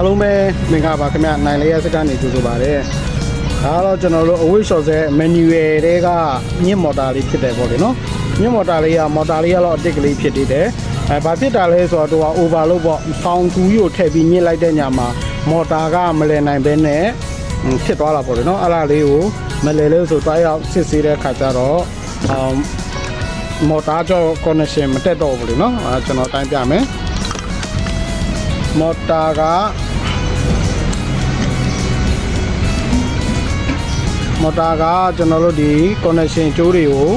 အားလုံးပဲမင်္ဂလာပါခင်ဗျနိုင်လေးရစကနေကြိုဆိုပါရစေဒါကတော့ကျွန်တော်တို့အဝိရှော်ဆဲ manual တွေကညစ်မော်တာလေးဖြစ်တယ်ပေါ့လေနော်ညစ်မော်တာလေးကမော်တာလေးကတော့အတစ်ကလေးဖြစ်နေတယ်အဲဘာဖြစ်တာလဲဆိုတော့သူက over လို့ပေါ့ဆောင်းသူကြီးကိုထည့်ပြီးညစ်လိုက်တဲ့ညမှာမော်တာကမလည်နိုင်ဘဲနဲ့ဟွန်းဖြစ်သွားတာပေါ့လေနော်အဲ့ဒါလေးကိုမလည်လို့ဆိုတွားရောက်စစ်ဆေးတဲ့ခါကျတော့အောင်မော်တာကြော connection မတက်တော့ဘူးလေနော်အဲကျွန်တော်တိုင်းပြမယ်မော်တာက မော်တာကကျွန်တော်တို့ဒီ connection ကြိုးတွေကို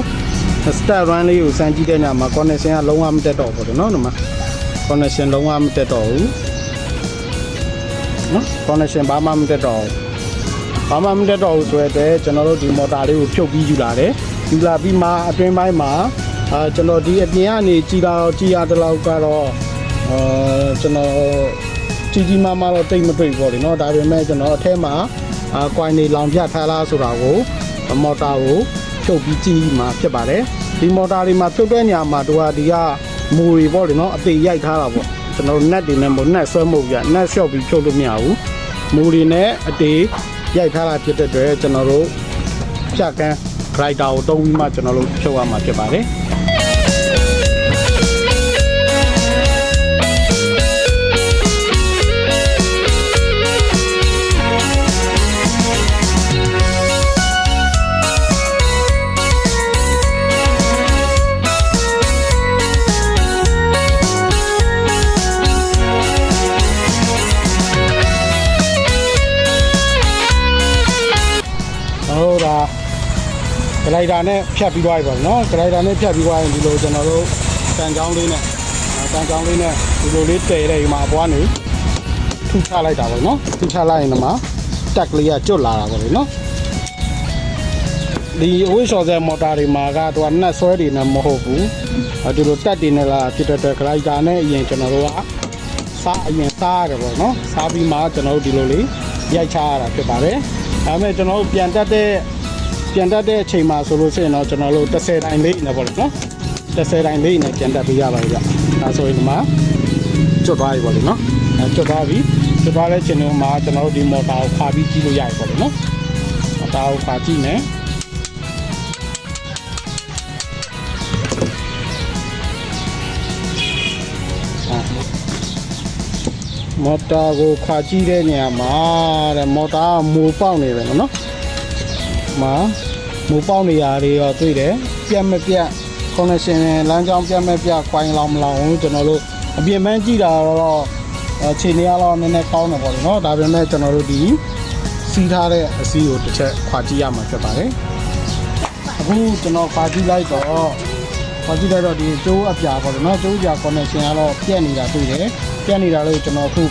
step run လေးကိုစမ်းကြည့်တဲ့ညမှာ connection ကလုံးဝမတက်တော့ဘူးပေါ့နော်ဒီမှာ connection လုံးဝမတက်တော့ဘူးနော် connection ဘာမှမတက်တော့ဘူးဘာမှမတက်တော့ဘူးဆိုတဲ့အတွက်ကျွန်တော်တို့ဒီမော်တာလေးကိုဖြုတ်ပြီးယူလာတယ်ယူလာပြီးမှအတွင်းပိုင်းမှာအာကျွန်တော်ဒီအပြင်ကနေကြည်လာတော့ကြည်ရတဲ့လောက်ကတော့အာကျွန်တော်ကြီးကြီးမားမားတော့တိတ်မတွေ့ဘူးပေါ့လေနော်ဒါပေမဲ့ကျွန်တော်အထဲမှာ အာကွိုင်းနေလောင်ပြထားလားဆိုတာကိုမော်တာကိုဖြုတ်ပြီးကြည့်မှာဖြစ်ပါတယ်ဒီမော်တာတွေမှာဖြုတ်တဲ့ညမှာတို့ကဒီကမူတွေပေါ့လေနော်အသေးရိုက်ထားတာပေါ့ကျွန်တော် net တွေနဲ့မို့ net ဆွဲမှုပြ net shot ပြီးဖြုတ်လို့မရဘူးမူတွေနဲ့အသေးရိုက်ထားတာဖြစ်တဲ့အတွက်ကျွန်တော်တို့ဖြတ်ကန်း writer ကိုတုံးပြီးမှကျွန်တော်တို့ဖြုတ်ရမှာဖြစ်ပါတယ် ဟုတ်တာဂလိုက်တာနဲ့ဖြတ်ပြီးသွားပြီပေါ့နော်ဂလိုက်တာနဲ့ဖြတ်ပြီးသွားရင်ဒီလိုကျွန်တော်တို့တန်ချောင်းလေးနဲ့တန်ချောင်းလေးနဲ့ဒီလိုလေးတည်တဲ့ဒီမှာအပွားနေထူချလိုက်တာပေါ့နော်ထူချလိုက်ရင်ဒီမှာတက်ကလေးကကျွတ်လာတာပေါ့လေနော်ဒီအဝိရှော်ဆဲမော်တာတွေမှာကတော့နတ်ဆွဲတွေနဲ့မဟုတ်ဘူးအဲဒီလိုတက်တွေနဲ့လာဖြစ်တဲ့အတွက်ဂလိုက်တာနဲ့အရင်ကျွန်တော်တို့ကစားအရင်စားရတယ်ပေါ့နော်စားပြီးမှကျွန်တော်တို့ဒီလိုလေးရိုက်ချရတာဖြစ်ပါတယ် ဒါပေမဲ့ကျွန်တော်တို့ပြန်တက်တဲ့ပြန်တက်တဲ့အချိန်မှာဆိုလို့ရှိရင်တော့ကျွန်တော်တို့30တိုင်းလေးနဲ့ပေါ့လေနော်30တိုင်းလေးနဲ့ပြန်တက်ပေးရပါတယ်ဗျဒါဆိုရင်ဒီမှာကျွတ်သွားပြီပေါ့လေနော်အဲကျွတ်သွားပြီကျွတ်သွားတဲ့ချိန်တုန်းမှာကျွန်တော်တို့ဒီမော်တာကိုခါပြီးကြည့်လို့ရတယ်ပေါ့လေနော်မော်တာကိုခါကြည့်မယ် မော်တာကိုခွာကြည့်တဲ့နေရာမှာတဲ့မော်တာကမိုးပေါက်နေတယ်နော်။မှာမိုးပေါက်နေရာတွေရောတွေ့တယ်။ပြတ်မပြတ် connection လမ်းကြောင်းပြတ်မပြတ်ခွိုင်းလောင်မလောင်ဘူးကျွန်တော်တို့အပြင်ပန်းကြည့်တာတော့အခြေအနေကတော့နည်းနည်းကောင်းတယ်ပေါ့လေနော်။ဒါပေမဲ့ကျွန်တော်တို့ဒီစီးထားတဲ့အစီကိုတစ်ချက်ခွာကြည့်ရမှာဖြစ်ပါတယ်။အခုကျွန်တော်ခွာကြည့်လိုက်တော့ ခွာကြည့်လိုက်တော့ဒီကျိုးအပြာပေါ့လေနော်။ကျိုးအပြာ connection ကတော့ပြတ်နေတာတွေ့တယ်။ပြတ်နေတာလို့ကျွန်တော်အခု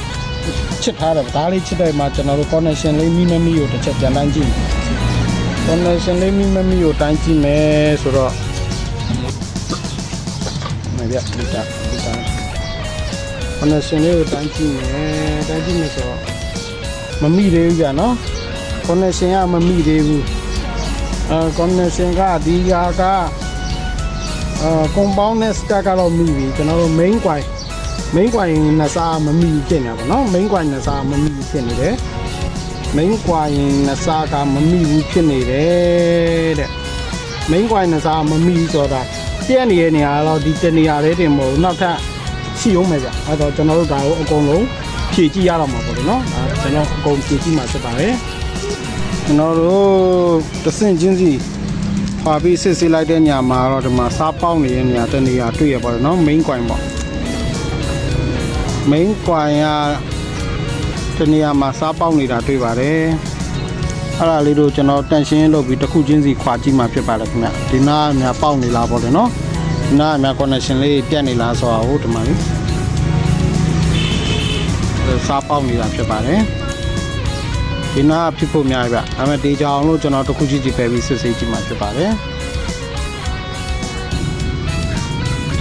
ချစ်ထားတယ်ဒါလေးချစ်တဲ့မှာကျွန်တော်တို့ connection လေးမိမမီကိုတစ်ချက်ပြန်တိုင်းကြည့်မယ် connection လေးမိမမီကိုတိုင်းကြည့်မယ်ဆိုတော့မပြဒီတာဒီတာ connection လေးကိုတိုင်းကြည့်မယ်တိုင်းကြည့်မယ်ဆိုတော့မမိသေးဘူးကြာနော် connection ကမမိသေးဘူးအဲ connection ကဒီဟာက အဲ compound နဲ့ stack ကတော့မိပြီကျွန်တော်တို့ main coin main coin နှစ်စားမမိဖြစ်နေတာပေါ့နော် main coin နှစ်စားမမိဖြစ်နေတယ် main coin နှစ်စားကမမိဘူးဖြစ်နေတယ်တဲ့ main coin နှစ်စားမမိဆိုတာပြည့်နေတဲ့နေရာတော့ဒီတနေရာလေးတင်မဟုတ်ဘူးနောက်ထပ်ရှိအောင်မယ်ဗျအဲ့တော့ကျွန်တော်တို့ဒါကိုအကုန်လုံးဖြည့်ကြည့်ရတော့မှာပေါ့လေနော်ဒါကျွန်တော်အကုန်ဖြည့်ကြည့်မှာဖြစ်ပါတယ်ကျွန်တော်တို့တဆင့်ချင်းစီ ခွာပြီးစစ်စစ်လိုက်တဲ့ညမှာတော့ဒီမှာစားပေါက်နေတဲ့နေရာတနေရာတွေ့ရပါတော့နော် main coin ပေါ့ main coin ကတနေရာမှာစားပေါက်နေတာတွေ့ပါတယ်အဲ့ဒါလေးတို့ကျွန်တော်တန်ရှင်းလုပ်ပြီးတစ်ခုချင်းစီခွာကြည့်မှဖြစ်ပါတယ်ခင်ဗျဒီနားအများပေါက်နေလားပေါ့လေနော်ဒီနားအများ connection လေးပြတ်နေလားဆိုတာဟုတ်ဒီမှာလေစားပေါက်နေတာဖြစ်ပါတယ် ဒီနားဖြစ်ဖို့များပြီဗျဒါပေမဲ့ဒီကြောင်လို့ကျွန်တော်တစ်ခုချင်းစီပဲပြီးစစ်ဆေးကြည့်မှဖြစ်ပါတယ်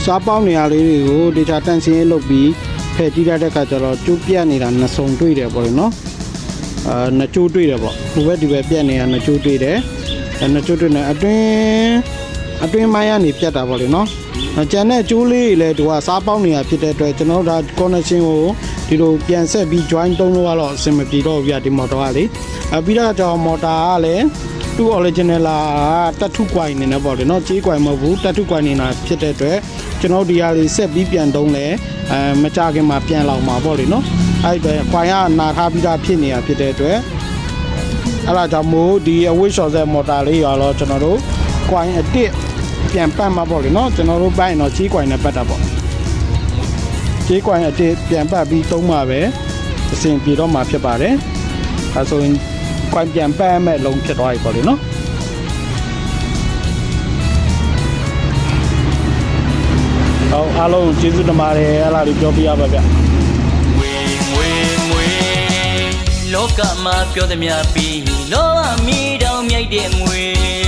စားပေါက်နေရလေးတွေကိုဒေတာတန်ရှင်းလုပ်ပြီးဖယ်ကြည့်ရတဲ့အခါကျတော့ကျိုးပြတ်နေတာနှစ်စုံတွေ့တယ်ပေါ့လေနော်အာနှစ်ချိုးတွေ့တယ်ပေါ့ဟိုဘက်ဒီဘက်ပြက်နေတာနှစ်ချိုးတွေ့တယ်အဲနှစ်ချိုးတွေ့နေအတွင်းအတွင်းမိုင်းကနေပြက်တာပေါ့လေနော်အကျန်တဲ့ကျိုးလေးတွေလည်းသူကစားပေါက်နေတာဖြစ်တဲ့အတွက်ကျွန်တော်တို့ဒါ connection ကို ဒီလိုပြန်ဆက်ပြီး join တုံးလို့ကတော့အဆင်မပြေတော့ဘူးပြဒီမော်တော်ကလေအပြီးတော့ကျွန်တော်မော်တာကလည်းသူ့ original လာတက်ထုကွိုင်နေနေပေါ့လေနော်ကြေးကွိုင်မဟုတ်ဘူးတက်ထုကွိုင်နေတာဖြစ်တဲ့အတွက်ကျွန်တော်ဒီဟာလေးဆက်ပြီးပြန်တုံးလဲအဲမကြခင်မှာပြန်လောက်မှာပေါ့လေနော်အဲ့ဒါကွိုင်ကနာထားပြီးသားဖြစ်နေတာဖြစ်တဲ့အတွက်အဲ့ဒါကြောင့်မို့ဒီအဝိရှော်ဆက်မော်တာလေးရောတော့ကျွန်တော်တို့ကွိုင်အတစ်ပြန်ပတ်မှာပေါ့လေနော်ကျွန်တော်တို့ဘိုင်းတော့ကြီးကွိုင်နဲ့ပတ်တာပေါ့ ကြေးကွိုင်အတစ်ပြန်ပတ်ပြီးသုံးမှာပဲအဆင်ပြေတော့မှာဖြစ်ပါတယ်။အဲဆိုရင်ကွိုင်ပြန်ပတ်မဲ့လုံးဖြစ်သွားပြီပေါ့လေနော်။ဟောအားလုံးကျေးဇူးတင်ပါတယ်အဲ့လားလေးပြောပြရပါဗျ။ငွေငွေငွေလောကမှာပြောသည်များပြီးလောကမီတောင်မြိုက်တဲ့ငွေ